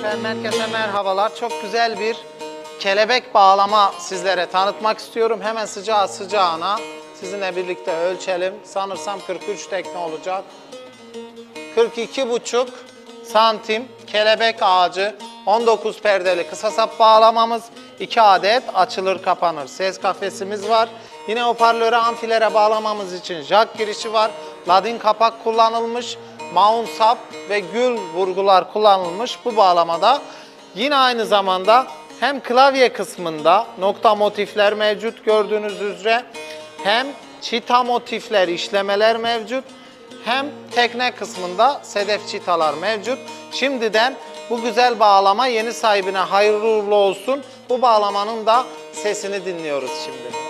Efendim herkese merhabalar. Çok güzel bir kelebek bağlama sizlere tanıtmak istiyorum. Hemen sıcağı sıcağına sizinle birlikte ölçelim. Sanırsam 43 tekne olacak. 42,5 santim kelebek ağacı 19 perdeli kısa sap bağlamamız 2 adet açılır kapanır ses kafesimiz var. Yine hoparlöre amfilere bağlamamız için jack girişi var. Ladin kapak kullanılmış. Mount sap ve gül vurgular kullanılmış bu bağlamada. Yine aynı zamanda hem klavye kısmında nokta motifler mevcut gördüğünüz üzere hem çita motifler işlemeler mevcut hem tekne kısmında sedef çitalar mevcut. Şimdiden bu güzel bağlama yeni sahibine hayırlı uğurlu olsun. Bu bağlamanın da sesini dinliyoruz şimdi.